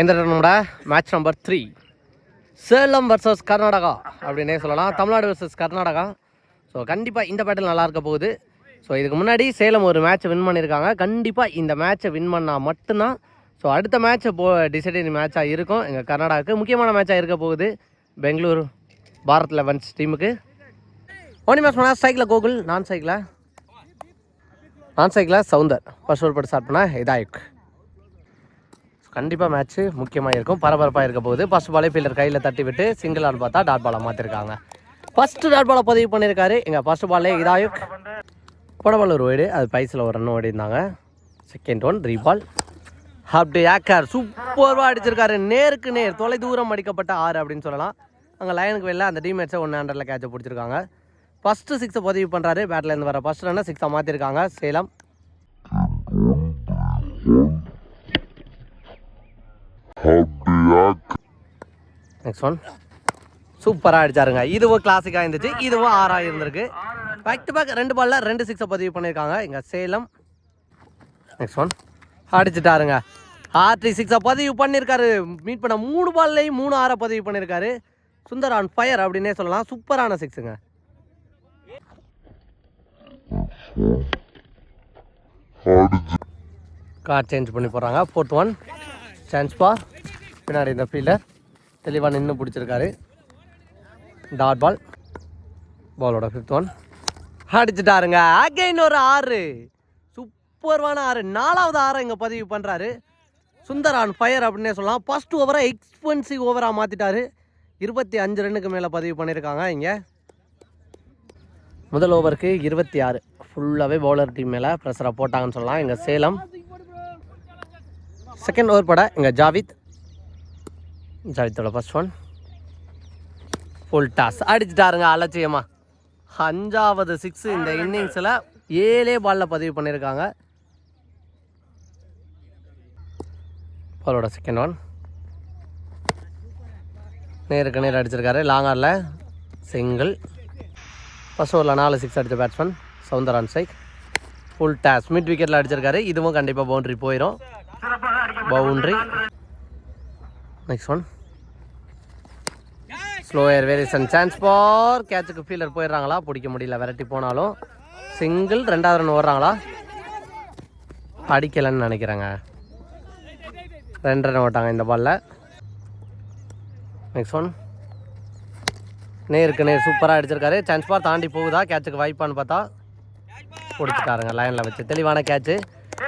எந்த நம்மளோட match number three Salem versus Karnataka அப்படின்னே சொல்லலாம். தமிழ்நாடு வர்சஸ் கர்நாடகா. ஸோ கண்டிப்பாக இந்த பேட்டில் நல்லா இருக்க போகுது. ஸோ இதுக்கு முன்னாடி சேலம் ஒரு மேட்ச்சை வின் பண்ணியிருக்காங்க. கண்டிப்பாக இந்த மேட்ச்சை வின் பண்ணால் மட்டும்தான். ஸோ அடுத்த மேட்ச்சை போ டிசைடிங் மேட்சாக இருக்கும். எங்கள் கர்நாடகாவுக்கு முக்கியமான மேட்சாக இருக்க போகுது. பெங்களூர் பாரத் லெவன்ஸ் டீமுக்கு ஓனி மேட்ச் பண்ணால் சைக்கிளில் கோகுல் நான் சைக்கிளா நான் சைக்கிளில் சவுந்தர். ஃபர்ஸ்ட் ஓவர் போட்டு ஸ்டார்ட் பண்ணால் இதாயுக் கண்டிப்பாக மேட்ச்சு முக்கியமாக இருக்கும். பரபரப்பாக இருக்க போகுது. ஃபஸ்ட் பாலே ஃபீல்டர் கையில் தட்டி விட்டு சிங்கிள் ஆன் பார்த்தா டாட் பாலை மாற்றிருக்காங்க ஃபஸ்ட்டு டாட் பாலை பதிவு பண்ணியிருக்காரு எங்கள் ஃபர்ஸ்ட் பாலே இதாயுக் புடவலூர் ஒரு அது பைஸில் ஒரு ரன் ஓடி இருந்தாங்க செகண்ட் ஒன் ரீபால் அப்படி ஏக்கார் சூப்பர்வாக அடிச்சிருக்காரு. நேருக்கு நேர் தொலை தூரம் அடிக்கப்பட்ட ஆறு அப்படின்னு சொல்லலாம். அங்கே லைனுக்கு வெளில அந்த டீமேட்ஸை ஒன்று ஹண்ட்ரடில் கேட்சை பிடிச்சிருக்காங்க. ஃபஸ்ட்டு சிக்ஸை பதிவு பண்ணுறாரு பேட்லேருந்து வர ஃபஸ்ட் ரன்னை சிக்ஸை மாற்றிருக்காங்க சேலம். நெக்ஸ்ட் ஒன் சூப்பராக அடிச்சாருங்க. இதுவும் கிளாசிக்காக இருந்துச்சு. இதுவும் ஆறாக இருந்திருக்கு. பேக் டு பேக் ரெண்டு பால்ல ரெண்டு சிக்ஸை பதிவு பண்ணியிருக்காங்க. இங்கே சேலம். நெக்ஸ்ட் ஒன் அடிச்சிட்டாருங்க. ஆர்டி சிக்ஸை பதிவு பண்ணியிருக்காரு. மீட் பண்ண மூணு பால்லையும் மூணு ஆறை பதிவு பண்ணியிருக்காரு. சுந்தர் ஆன் ஃபயர் அப்படின்னே சொல்லலாம். சூப்பரான சிக்ஸுங்க கார் சேஞ்ச் பண்ணி போடுறாங்க. ஃபோர்த் ஒன் சான்ஸ் பா பின்னாடி இந்த ஃபீல்டர் தெளிவாக நின்று பிடிச்சிருக்காரு. டாட் பால் பாலோட ஃபிஃப்த் ஒன் அடிச்சுட்டாருங்க. அகைன் ஒரு ஆறு. சூப்பர்வான ஆறு. நாலாவது ஆறை இங்கே பதிவு பண்ணுறாரு சுந்தர் ஆன் ஃபயர் அப்படின்னே சொல்லலாம். ஃபர்ஸ்ட் ஓவரை எக்ஸ்பென்சிவ் ஓவராக மாற்றிட்டாரு இருபத்தி அஞ்சு ரன்னுக்கு மேலே பதிவு பண்ணியிருக்காங்க இங்கே. முதல் ஓவருக்கு இருபத்தி ஆறு. ஃபுல்லாகவே பவுலர் டீம் மேலே ப்ரெஷரை போட்டாங்கன்னு சொல்லலாம். இங்கே சேலம். செகண்ட் ஓவர் பட இங்கே ஜாவித். ஜவித்தோட ஃபஸ்ட் ஒன் ஃபுல் டாஸ் அடிச்சுட்டாருங்க அலட்சியமா அஞ்சாவது சிக்ஸ் இந்த இன்னிங்ஸில் ஏழே பாலில் பதிவு பண்ணியிருக்காங்க பாலோட செகண்ட் ஒன் நேருக்கு நேர் அடிச்சிருக்காரு லாங் ஆரில் சிங்கிள் ஃபஸ்ட் ஓவரில் நாலு சிக்ஸ் அடித்த பேட்ஸ்மேன் சவுந்தரான் சைக் ஃபுல் டாஸ் மிட் விக்கெட்டில் அடிச்சிருக்காரு இதுவும் கண்டிப்பாக பவுண்ட்ரி போயிடும் boundary next one slow air variation chance பார் கேட்சுக்கு ஃபீல்டர் போயிடுறாங்களா? பிடிக்க முடியல. விரட்டி போனாலும் சிங்கிள் ரெண்டாவது ரன் ஓடுறாங்களா? அடிக்கலைன்னு நினைக்கிறேங்க. ரெண்டு ரன் ஓட்டாங்க இந்த பாலில் நெக்ஸ்ட் ஒன் நேருக்கு நேர் சூப்பராக அடிச்சிருக்காரு. சான்ஸ் பார் தாண்டி போகுதா? கேட்சுக்கு வாய்ப்பான்னு பார்த்தா பிடிச்சிட்டாருங்க லைனில் வச்சு தெளிவான கேட்சு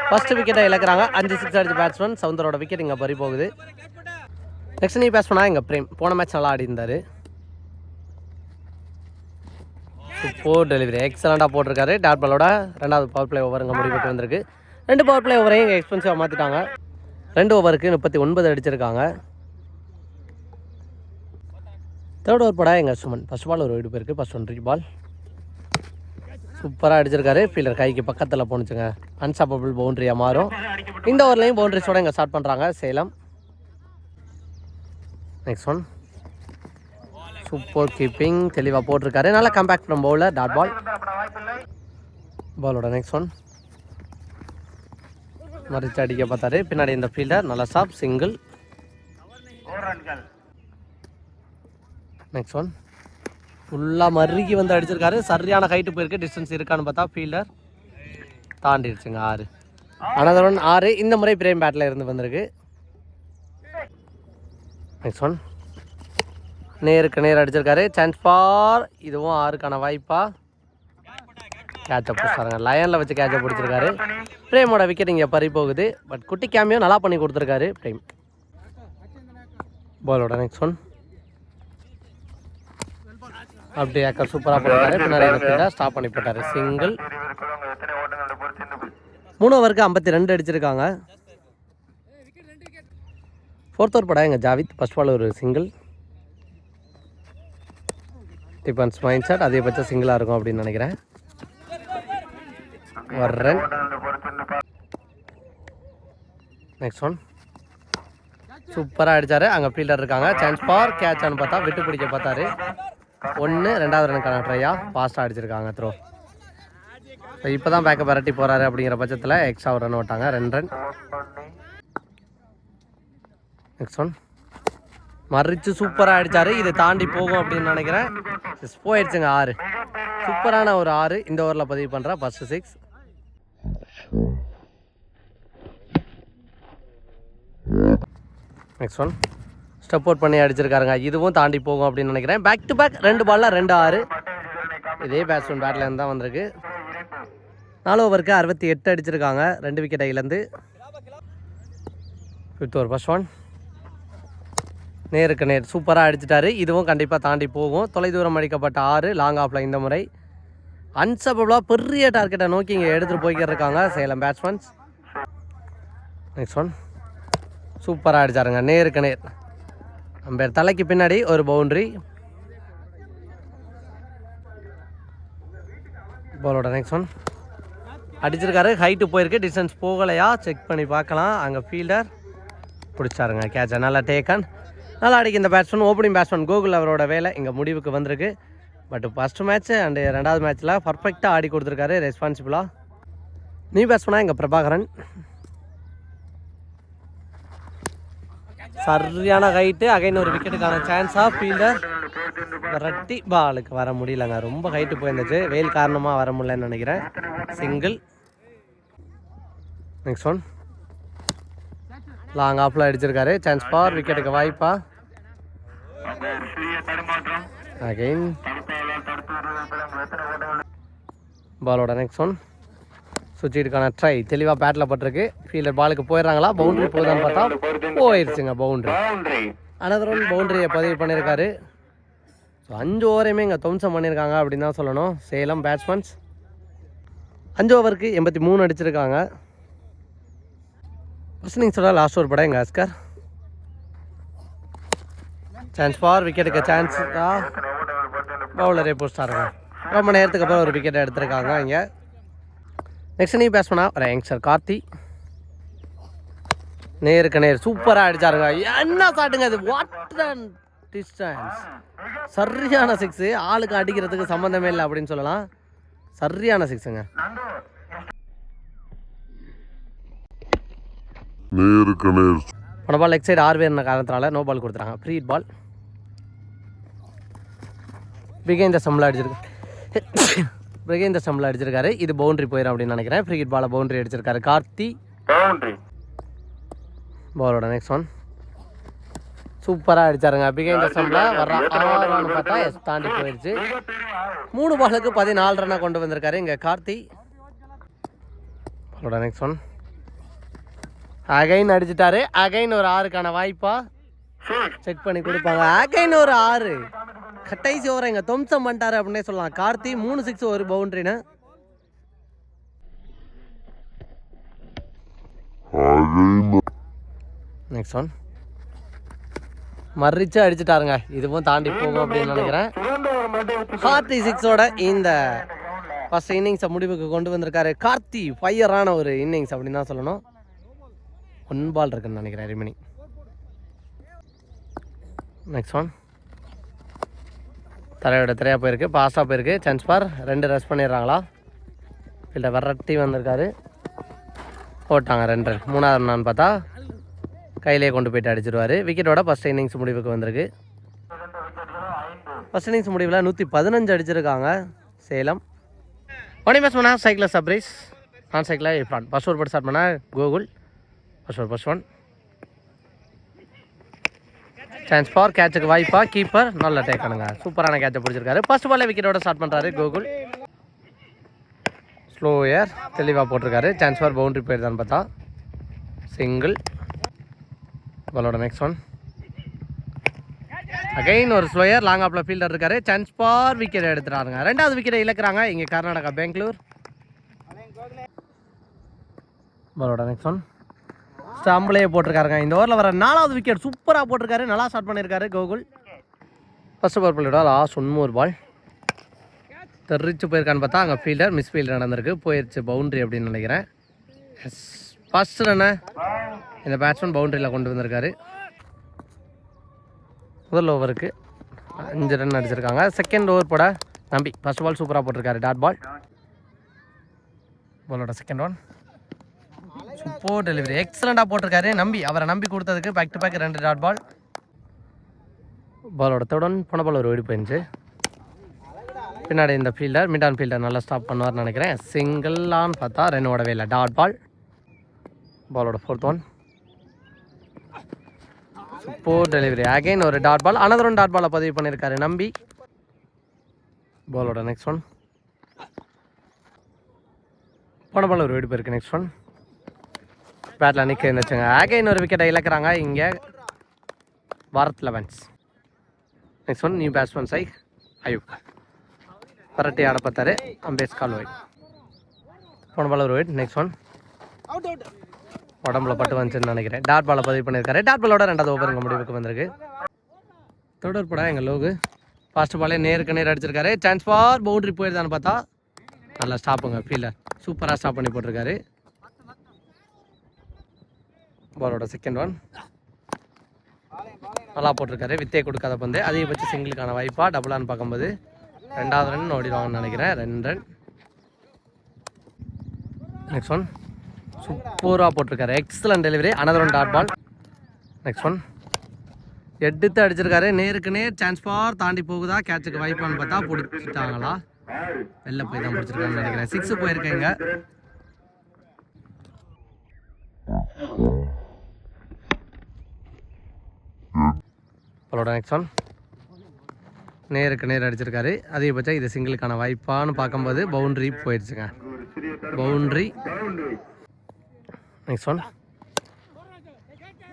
ஃபஸ்ட்டு விக்கெட்டை இழக்கிறாங்க. அஞ்சு சிக்ஸ் அடிச்ச பேட்ஸ்மேன் சவுந்தரோட விக்கெட் இங்கே பறி போகுது. நெக்ஸ்ட் நீ பேட்ஸ்மேனா எங்கள் பிரேம்? போன மேட்ச் நல்லா ஆடி இருந்தார் சூப்பர் டெலிவரி எக்ஸலண்ட்டாக போட்டிருக்காரு. டாட் பாலோட ரெண்டாவது பவர் பிளே ஓவர் இங்கே முடிவுக்கு வந்திருக்கு. ரெண்டு பவர் பிளே ஓவரையும் இங்கே எக்ஸ்பென்சிவாக மாற்றிட்டாங்க ரெண்டு ஓவருக்கு முப்பத்தி ஒன்பது அடிச்சிருக்காங்க. தேர்ட் ஓவர் படா எங்கள் சுமன். ஃபஸ்ட் பால் ஒரு வீடு போயிருக்கு. ஃபஸ்ட் ஒன் பால் சூப்பராக அடிச்சிருக்காரு. ஃபீல்டர் கைக்கு பக்கத்தில் போணுச்சுங்க. அன்சாப்பபிள் பவுண்டரியாக மாறும். இந்த ஓவர்லையும் பவுண்டரிஸோட இங்கே ஸ்டார்ட் பண்ணுறாங்க Salem. Next one super keeping தெளிவாக போட்டிருக்காரு. நல்லா comeback from bowler dot ball பாலோட நெக்ஸ்ட் ஒன் மறிச்சு அடிக்க பார்த்தாரு. பின்னாடி இந்த ஃபீல்டர் நல்லா சாப் சிங்கிள் நெக்ஸ்ட் ஒன் ஃபுல்லாக மறுக்கி வந்து அடிச்சிருக்காரு. சரியான ஹைட்டு போயிருக்கு. டிஸ்டன்ஸ் இருக்கான்னு பார்த்தா ஃபீல்டர் தாண்டிடுச்சுங்க ஆறு. அனதர் ஒன் ஆறு. இந்த முறை பிரேம் பேட்டில் இருந்து வந்திருக்கு. நெக்ஸ்ட் ஒன் நேருக்கு நேர் அடிச்சிருக்காரு. சான்ஸ் ஃபார் இதுவும் ஆறுக்கான வாய்ப்பா. கேட்சை பிடிச்சாருங்க லயனில் வச்சு கேட்சை பிடிச்சிருக்காரு. பிரேமோட விக்கெட் இங்கே பறி போகுது. பட் குட்டி கேமியோ நல்லா பண்ணி கொடுத்துருக்காரு பிரேம். பாலோட நெக்ஸ்ட் ஒன் அப்படி ஏக்கர் சூப்பராக போட்டாரு. பின்னாடி ஸ்டாப் பண்ணி போட்டார். சிங்கிள் மூணு ஓவருக்கு ஐம்பத்தி ரெண்டு அடிச்சிருக்காங்க. ஃபோர்த் ஓவர் படம் எங்கள் ஜாவித். ஃபர்ஸ்ட் பால் ஒரு சிங்கிள் டிஃபன்ஸ் மைண்ட் செட் அதிகபட்சம் சிங்கிளாக இருக்கும் அப்படின்னு நினைக்கிறேன். ஒரு ரன் நெக்ஸ்ட் ஒன் சூப்பராக அடித்தார் அங்கே ஃபீல்டர் இருக்காங்க. சான்ஸ் பார் கேட்சான்னு பார்த்தா விட்டு பிடிக்க பார்த்தாரு. ஒன்று ரெண்டாவது ரனுக்கான ட்ரையா ஃபாஸ்ட்டாக அடிச்சிருக்காங்க த்ரோ இப்போ தான் பேக்கப் விரட்டி போகிறாரு அப்படிங்கிற பட்சத்தில் எக்ஸ்ட்ரா ஒரு ரன் ஓட்டாங்க. ரெண்டு ரன் நெக்ஸ்ட் ஒன் மறித்து சூப்பராக அடிச்சாரு. இதை தாண்டி போகும் அப்படின்னு நினைக்கிறேன். போயிடுச்சுங்க ஆறு. சூப்பரான ஒரு ஆறு. இந்த ஓவரில் பதிவு பண்ணுறேன் first six next one step out பண்ணி அடிச்சிருக்காருங்க. இதுவும் தாண்டி போகும் அப்படின்னு நினைக்கிறேன். பேக் டு பேக் ரெண்டு பாலில் ரெண்டு ஆறு. இதே பேட்ஸ்மேன் பேட்லேருந்து தான் வந்திருக்கு. நாலு ஓவருக்கு அறுபத்தி எட்டு அடிச்சிருக்காங்க. ரெண்டு விக்கெட்டை இழந்து. ஃபிஃப்த் ஓவர் ஃபர்ஸ்ட் ஒன் நேருக்கு நேர் சூப்பராக அடிச்சிட்டாரு. இதுவும் கண்டிப்பாக தாண்டி போகும். தொலைதூரம் அடிக்கப்பட்ட ஆறு லாங் ஆஃப்ல இந்த முறை. அன்சபபிளாக பெரிய டார்கெட்டை நோக்கி இங்கே எடுத்துகிட்டு போய்கிட்டு இருக்காங்க சேலம் பேட்ஸ்மேன்ஸ் நெக்ஸ்ட் ஒன் சூப்பராக அடிச்சாருங்க. நேருக்கு நேர். நம்ம தலைக்கு பின்னாடி ஒரு பவுண்ட்ரி பாலோட நெக்ஸ்ட் ஒன் அடிச்சிருக்காரு. ஹைட்டு போயிருக்கு. டிஸ்டன்ஸ் போகலையா? செக் பண்ணி பார்க்கலாம். அங்கே ஃபீல்டர் பிடிச்சாருங்க. கேட்சை நல்லா டேக்கன் நல்லா அடிக்க இந்த பேட்ஸ்மேன் ஓப்பனிங் பேட்ஸ்மேன் கோகுல் அவரோட வேலை இங்கே முடிவுக்கு வந்திருக்கு. பட் ஃபஸ்ட் மேட்ச் அண்டு ரெண்டாவது மேட்ச்சில் பர்ஃபெக்டாக ஆடி கொடுத்துருக்காரு ரெஸ்பான்சிபிளாக நீ பேட்ஸ்மனாக எங்கள் பிரபாகரன். சரியான ஹைட்டு அகைன் ஒரு விக்கெட்டுக்கான சான்ஸாக ஃபீல்டர் ரெட்டி பாலுக்கு வர முடியலங்க. ரொம்ப ஹைட்டு போயிருந்துச்சு. வெயில் காரணமாக வர முடியலன்னு நினைக்கிறேன். சிங்கிள் நெக்ஸ்ட் ஒன் லாங் ஆஃபில் அடிச்சிருக்காரு. சான்ஸ் பார் விக்கெட்டுக்கு வாய்ப்பா. அகைன் பாலோட நெக்ஸ்ட் ஒன் சுவிட்சுக்கான ட்ரை தெளிவாக பேட்டில் பட்டிருக்கு. ஃபீல்டர் பாலுக்கு போயிடுறாங்களா? பவுண்டரி போகுதான்னு பார்த்தா போயிடுச்சுங்க பவுண்டரி அனதர் ஒன் பவுண்டரியை பதிவு பண்ணியிருக்காரு. ஸோ அஞ்சு ஓவரையுமே இங்கே துவம்சம் பண்ணியிருக்காங்க அப்படின்னு தான் சொல்லணும். சேலம் பேட்ஸ்மேன்ஸ் அஞ்சு ஓவருக்கு எண்பத்தி மூணு அடிச்சிருக்காங்க. ஃபர்ஸ்ட் இன்னிங்ஸோட லாஸ்ட் ஓவர் படம் எங்கள் அஸ்கர் சான்ஸ் ஃபார் விக்கெட்டுக்கு சான்ஸ் பவுலரே போஸ்டாருங்க. ரொம்ப நேரத்துக்கு அப்புறம் ஒரு விக்கெட் எடுத்திருக்காங்க இங்கே. நெக்ஸ்ட் நீ பேட்ஸ்மனா ஒரு யங்ஸ்டர் கார்த்தி. நேருக்கு நேர் சூப்பராக அடிச்சாருங்க. என்ன சாட்டுங்க அது வாட் டிஸ்டன்ஸ் சரியான சிக்ஸு ஆளுக்கு அடிக்கிறதுக்கு சம்மந்தமே இல்லை அப்படின்னு சொல்லலாம். சரியான சிக்ஸுங்க நேருக்கு நேர். போன பால் லெக் சைடு ஆறு பேர் காரணத்தினால நோ பால் கொடுத்துறாங்க ஃப்ரீ பால் பிகேந்த சம்பளம் அடிச்சிருக்கு. பிகேந்த சம்பளம் அடிச்சிருக்காரு. இது பவுண்டரி போயிடும் அப்படின்னு நினைக்கிறேன். ஃப்ரீ பாலை பவுண்டரி அடிச்சிருக்காரு. கார்த்தி. பவுண்டரி பாலோட நெக்ஸ்ட் ஒன் சூப்பராக அடிச்சாருங்க. பிகேந்த சம்பளம். வர்ற ஆறான்னு பார்த்தா எஸ் தாண்டி போயிடுச்சு மூணு பாலுக்கு பதினாலு ரன்னாக கொண்டு வந்திருக்காரு. இங்கே கார்த்தி. பாலோட நெக்ஸ்ட் ஒன் அகைன் அடிச்சிட்டாரு. அகைன் ஒரு ஆறுக்கான வாய்ப்பா செக் பண்ணி கொடுப்பாங்க. அகைன் ஒரு ஆறு. கடைசி ஓவரை இங்கே தொம்சம் பண்ணிட்டாரு அப்படின்னே சொல்லலாம். கார்த்தி மூணு சிக்ஸ் ஒரு பவுண்டரின்னு நெக்ஸ்ட் ஒன் மறிச்சு அடிச்சிட்டாருங்க. இதுவும் தாண்டி போகும் அப்படின்னு நினைக்கிறேன். கார்த்தி சிக்ஸோட இந்த ஃபர்ஸ்ட் இன்னிங்ஸை முடிவுக்கு கொண்டு வந்திருக்காரு. கார்த்தி ஃபயரான ஒரு இன்னிங்ஸ் அப்படின்னு தான் சொல்லணும். ஒன் பால் இருக்குன்னு நினைக்கிறேன் ரிமினி. நெக்ஸ்ட் ஒன் தலையோட திரையாக போயிருக்கு. பாஸாக போயிருக்கு. சான்ஸ் பார் ரெண்டு ரெஸ்ட் பண்ணிடுறாங்களா? இல்லை வரட்டி வந்திருக்காரு. போட்டாங்க ரெண்டு. ரன் மூணாவது ரன்னான்னு பார்த்தா கையிலே கொண்டு போயிட்டு அடிச்சிருவார். விக்கெட்டோட ஃபஸ்ட் இன்னிங்ஸ் முடிவுக்கு வந்திருக்கு. ஃபஸ்ட் இன்னிங்ஸ் முடிவில் நூற்றி பதினஞ்சு அடிச்சிருக்காங்க. சேலம். ஒனி பேஸ் பண்ணால் சைக்கிளில் சப்ரைஸ் நான் சைக்கிளாக இஃப்ரான் ஃபஸ்ட் ஒரு போட்டு ஸ்டார்ட் பண்ணால் கோகுல் ஃபர்ஸ்ட் ஒரு ஃபர்ஸ்ட் ஒன் சான்ஸ் ஃபார் கேட்சுக்கு வாய்ப்பா கீப்பர் நல்ல டேக் பண்ணுங்க. சூப்பரான கேட்சை பிடிச்சிருக்காரு. ஃபர்ஸ்ட் பால்ல விக்கெட்டோட ஸ்டார்ட் பண்ணுறாரு கோகுல். ஸ்லோயர் தெளிவாக போட்டிருக்காரு. சான்ஸ் ஃபார் பவுண்டரி போயிருதான்னு பார்த்தா. சிங்கிள் பாலோட நெக்ஸ்ட் ஒன் அகைன் ஒரு ஸ்லோயர் லாங் ஆப்பில் ஃபீல்டர் இருக்காரு. சான்ஸ் ஃபார் விக்கெட் எடுத்துறாருங்க ரெண்டாவது விக்கெட்டை இழக்கிறாங்க. இங்கே கர்நாடகா பெங்களூர். பாலோட நெக்ஸ்ட் ஒன் ஸ்டம்பிளே போட்டிருக்காருங்க. இந்த ஓவரில் வர நாலாவது விக்கெட் சூப்பராக போட்டிருக்காரு. நல்லா ஸ்டார்ட் பண்ணியிருக்காரு கோகுல். ஃபர்ஸ்ட் பால் பண்ணிவிடா லாஸ்ட் ஒன்று ஒரு பால் தெரிச்சு போயிருக்கான்னு பார்த்தா அங்கே ஃபீல்டர் மிஸ் ஃபீல்டர் நடந்திருக்கு. போயிருச்சு பவுண்ட்ரி அப்படின்னு நினைக்கிறேன். எஸ் ஃபர்ஸ்ட் ரன்னு இந்த பேட்ஸ்மேன் பவுண்டரியில் கொண்டு வந்திருக்காரு. முதல் ஓவருக்கு அஞ்சு ரன் அடிச்சிருக்காங்க. செகண்ட் ஓவர் போட நம்பி. ஃபஸ்ட் பால் சூப்பராக போட்டிருக்காரு. டாட் பால் பாலோட செகண்ட் ஒன் சூப்பர் டெலிவரி. எக்ஸலண்டாக போட்டிருக்காரு. நம்பி அவரை நம்பி கொடுத்ததுக்கு பேக் டு பேக் ரெண்டு டாட் பால் பாலோட தொடன் போன பால் ஒரு ஓடி போயிருந்துச்சு. பின்னாடி இந்த ஃபீல்டர் மிட் ஆன் ஃபீல்டர் நல்லா ஸ்டாப் பண்ணுவார்னு நினைக்கிறேன். சிங்கிளான்னு பார்த்தா ரெண்டு ஓடவே இல்லை டாட் பால் பாலோட fourth one super delivery. Again ஒரு dot ball another one dot பாலை பதிவு பண்ணியிருக்காரு நம்பி. பாலோட நெக்ஸ்ட் ஒன் போன பால் ஒரு போயிருக்கு நெக்ஸ்ட் ஒன் பேட்டில் நிற்க இருந்துச்சுங்க அகைன் ஒரு விக்கெட்டை இழக்கிறாங்க. இங்கே Bharat elevens. Next one new batsman Sai Ayub பரட்டி ஆட பார்த்தாரு அம்பேஸ் கால் ஒயிட் போன பால் ஒரு ஒயிட் நெக்ஸ்ட் ஒன் உடம்புல பட்டு வந்துச்சுன்னு நினைக்கிறேன். டாட் பாலை பதிவு பண்ணியிருக்காரு. டாட் பாலோட ரெண்டாவது ஓவர் முடிவுக்கு வந்திருக்கு. தொடர்படா எங்கள் லோகு. ஃபர்ஸ்ட் பாலே நேருக்கு நேர் அடிச்சிருக்காரு. சான்ஸ் ஃபார் பவுண்டரி போயிருந்தான்னு பார்த்தா நல்லா ஸ்டாப்புங்க ஃபீல்டர் சூப்பராக ஸ்டாப் பண்ணி போட்டிருக்காரு. பாலோட செகண்ட் ஒன் நல்லா போட்டிருக்காரு. வித்தே கொடுக்காத பந்து. அதிகபட்ச சிங்கிளுக்கான வாய்ப்பா டபுளான்னு பார்க்கும்போது ரெண்டாவது ரன் ஓடிடுவாங்கன்னு நினைக்கிறேன். ரெண்டு ரன் நெக்ஸ்ட் ஒன் சூப்பராக போட்டிருக்காரு. Excellent delivery another one dot ball next one எடுத்து அடிச்சிருக்காரு. நேருக்கு நேர் சான்ஸ் பார் தாண்டி போகுதா? கேட்சுக்கு வாய்ப்பான்னு பார்த்தா பிடிச்சிட்டாங்களா? வெளில போய் தான் பிடிச்சிருக்காங்கன்னு நினைக்கிறேன். சிக்ஸ் போயிருக்கேங்க. அவளோட நெக்ஸ்ட் ஒன் நேருக்கு நேர் அடிச்சிருக்காரு. அதிகபட்சம் இது சிங்கிளுக்கான வாய்ப்பான்னு பார்க்கும்போது பவுண்ட்ரி போயிடுச்சுங்க. Boundary next one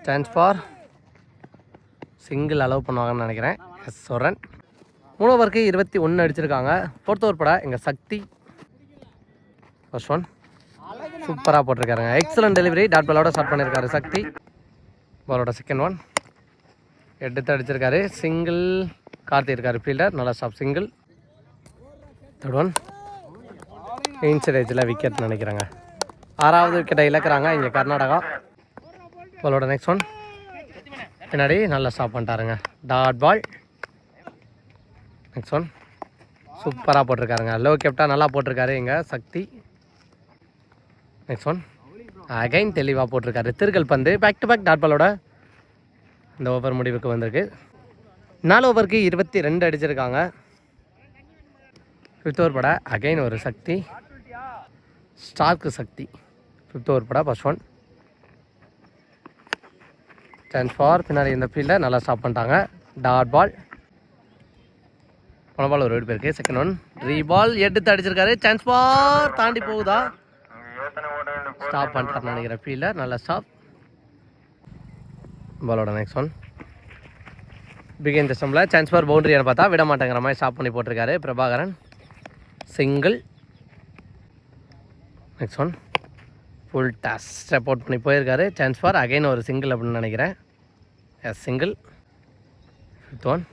chance for single allow பண்ணுவாங்கன்னு நினைக்கிறேன். எஸ் சொரன் மூணு ஓவருக்கு இருபத்தி ஒன்று அடிச்சிருக்காங்க. ஃபோர்த் ஓவர் பட எங்கள் சக்தி. ஃபர்ஸ்ட் ஒன் சூப்பராக போட்டிருக்காருங்க. எக்ஸலன்ட் டெலிவரி டாட் பாலோட ஸ்டார்ட் பண்ணியிருக்காரு சக்தி. பாலோட செகண்ட் ஒன் எடுத்து அடிச்சிருக்காரு. சிங்கிள் கார்த்தி இருக்காரு. ஃபீல்டர் நல்லா stop single third one inside ஏஜில் விக்கெட் நினைக்கிறாங்க. ஆறாவது விக்கெட்டை இழக்கிறாங்க இங்கே கர்நாடகா. பாலோட நெக்ஸ்ட் ஒன் பின்னாடி நல்லா ஸ்டாப் பண்ணிட்டாருங்க. டாட் பால் நெக்ஸ்ட் ஒன் சூப்பராக போட்டிருக்காருங்க. லோ கேப்டா நல்லா போட்டிருக்காரு இங்கே. சக்தி. நெக்ஸ்ட் ஒன் அகைன் தெளிவாக போட்டிருக்காரு. திருக்கல் பந்து. பேக் டு பேக் டாட் பாலோட இந்த ஓவர் முடிவுக்கு வந்திருக்கு. நாலு ஓவருக்கு இருபத்தி ரெண்டு அடிச்சிருக்காங்க. ஃபிஃப்த் ஓவர் பட அகைன் ஒரு சக்தி. ஸ்டார்க்கு சக்தி. ஃபிஃப்த் ஓவர் பட ஃபஸ்ட் ஒன் டென் ஃபார் பின்னாடி இந்த ஃபீல்டை நல்லா ஸ்டாப் பண்ணிட்டாங்க. டாட் பால் போன பால் ஒரு வீடு போயிருக்கு. செகண்ட் ஒன் ரீ பால் எடுத்து அடிச்சிருக்காரு. சான்ஸ் ஃபார் தாண்டி போகுதா? ஸ்டாப் பண்ணிட்டார் நினைக்கிறேன். ஃபீல்டர் நல்லா ஸ்டாப் பாலோட நெக்ஸ்ட் ஒன் பிகின் சிஸ்டமில் சான்ஸ் ஃபார் பவுண்டரியான பார்த்தா விட மாட்டேங்கிற மாதிரி ஸ்டாப் பண்ணி போட்டிருக்காரு Prabhakaran. Single next one full toss step out பண்ணி போயிருக்காரு. சான்ஸ் ஃபார் அகைன் ஒரு சிங்கிள் அப்படின்னு நினைக்கிறேன். Yes single fifth one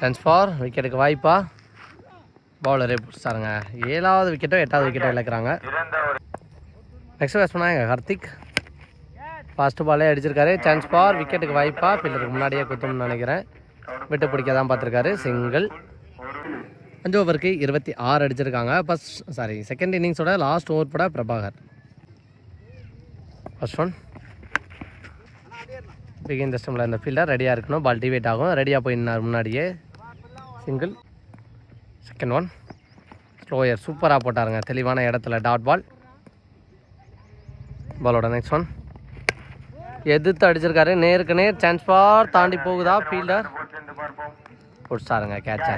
chance for விக்கெட்டுக்கு வாய்ப்பா. பவுலரே பிடிச்சாருங்க. ஏழாவது விக்கெட்டோ எட்டாவது விக்கெட்டோ இழக்கிறாங்க. நெக்ஸ்ட் பேட்ஸ்மேனா எங்கள் கார்த்திக் ஃபாஸ்ட் பாலே அடிச்சிருக்காரு. சான்ஸ் ஃபார் விக்கெட்டுக்கு வாய்ப்பா பில்லருக்கு முன்னாடியே குத்தம்னு நினைக்கிறேன். விட்டு பிடிக்க தான் பார்த்துருக்காரு. சிங்கிள் அஞ்சு ஓவருக்கு இருபத்தி ஆறு அடிச்சிருக்காங்க. ஃபஸ்ட் சாரி செகண்ட் இன்னிங்ஸோட லாஸ்ட் ஓவர் பட பிரபாகர். ஃபஸ்ட் ஒன் பிகின் சிஸ்டமில் இந்த ஃபீல்டர் ரெடியாக இருக்கணும். பால் டிவேட் ஆகும். ரெடியாக போயினார் முன்னாடியே. சிங்கிள் செகண்ட் ஒன் ஸ்லோயர் சூப்பராக போட்டாருங்க. தெளிவான இடத்துல டாட் பால் பாலோட நெக்ஸ்ட் ஒன் எதிர்த்து அடிச்சிருக்காரு. நேருக்கு நேர் சான்ஸ் பார் தாண்டி போகுதா ஃபீல்டர் பிடிச்சாருங்க கேட்சை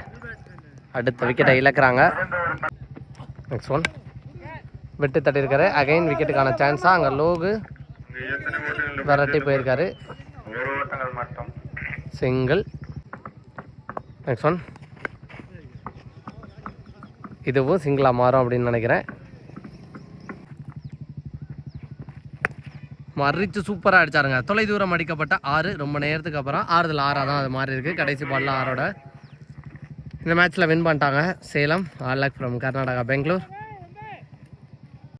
அடுத்த விக்கெட்டை இழக்கிறாங்க. நெக்ஸ்ட் ஒன் விட்டு தட்டியிருக்காரு. அகைன் விக்கெட்டுக்கான சான்ஸாக அங்கே லோகு விரட்டி போயிருக்காரு. சிங்கிள் நெக்ஸ்ட் ஒன் இதுவும் சிங்கிளாக மாறும் அப்படின்னு நினைக்கிறேன். மறித்து சூப்பராக அடிச்சாருங்க. தொலை தூரம் அடிக்கப்பட்ட ஆறு ரொம்ப நேரத்துக்கு அப்புறம் ஆறுதல் ஆறாக தான் அது மாறி இருக்குது கடைசி பாலில் ஆறோட இந்த மேட்ச்சில் வின் பண்ணிட்டாங்க. Salem all luck from Karnataka Bangalore.